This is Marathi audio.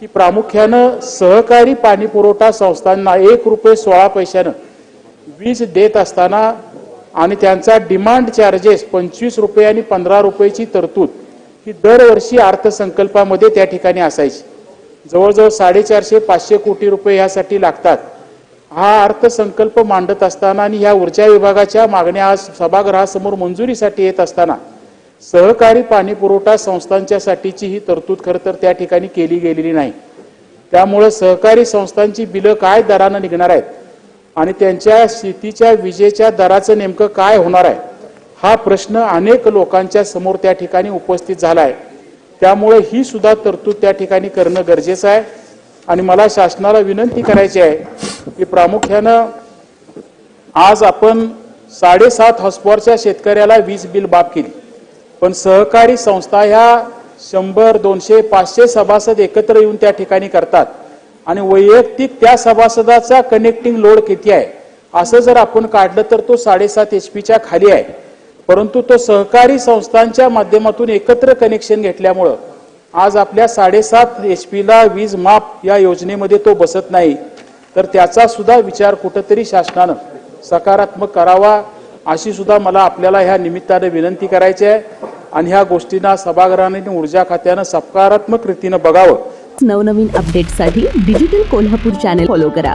की प्रामुख्यानं सहकारी पाणी पुरवठा संस्थांना एक रुपये सोळा पैशानं वीज देत असताना आणि त्यांचा डिमांड चार्जेस पंचवीस रुपये आणि पंधरा रुपयेची तरतूद ही दरवर्षी अर्थसंकल्पामध्ये त्या ठिकाणी असायची. जवळजवळ साडेचारशे पाचशे कोटी रुपये यासाठी लागतात. हा अर्थसंकल्प मांडत असताना आणि ह्या ऊर्जा विभागाच्या मागण्या आज सभागृहासमोर मंजुरीसाठी येत असताना सहकारी पाणी पुरवठा संस्थांच्यासाठीची ही तरतूद खरं तर त्या ठिकाणी केली गेलेली नाही. त्यामुळं सहकारी संस्थांची बिलं काय दरानं निघणार आहेत आणि त्यांच्या शेतीच्या विजेच्या दराचं नेमकं काय होणार आहे हा प्रश्न अनेक लोकांच्या समोर त्या ठिकाणी उपस्थित झाला आहे त्यामुळे ही सुद्धा तरतूद त्या ठिकाणी करणं गरजेचं आहे आणि मला शासनाला विनंती करायची आहे की प्रामुख्यानं आज आपण साडेसात हॉस्पॉरच्या शेतकऱ्याला वीज बिल बाब केली. पण सहकारी संस्था ह्या शंभर दोनशे पाचशे सभासद एकत्र येऊन त्या ठिकाणी करतात. आणि वैयक्तिक त्या सभासदाचा कनेक्टिंग लोड किती आहे? असं जर आपण काढलं तर तो साडेसात एच पीच्या खाली आहे. परंतु तो सहकारी संस्थांच्या माध्यमातून एकत्र कनेक्शन घेतल्यामुळं आज आपल्या साडेसात एच पीला वीज माफ या योजनेमध्ये तो बसत नाही. तर त्याचा सुद्धा विचार कुठंतरी शासनानं सकारात्मक करावा अशी सुद्धा मला आपल्याला ह्या निमित्तानं विनंती करायची आहे. आणि ह्या गोष्टींना सभागृहाने आणि ऊर्जा खात्यानं सकारात्मक रीतीनं बघावं. नवनवीन अपडेटसाठी डिजिटल कोल्हापूर चॅनेल फॉलो करा.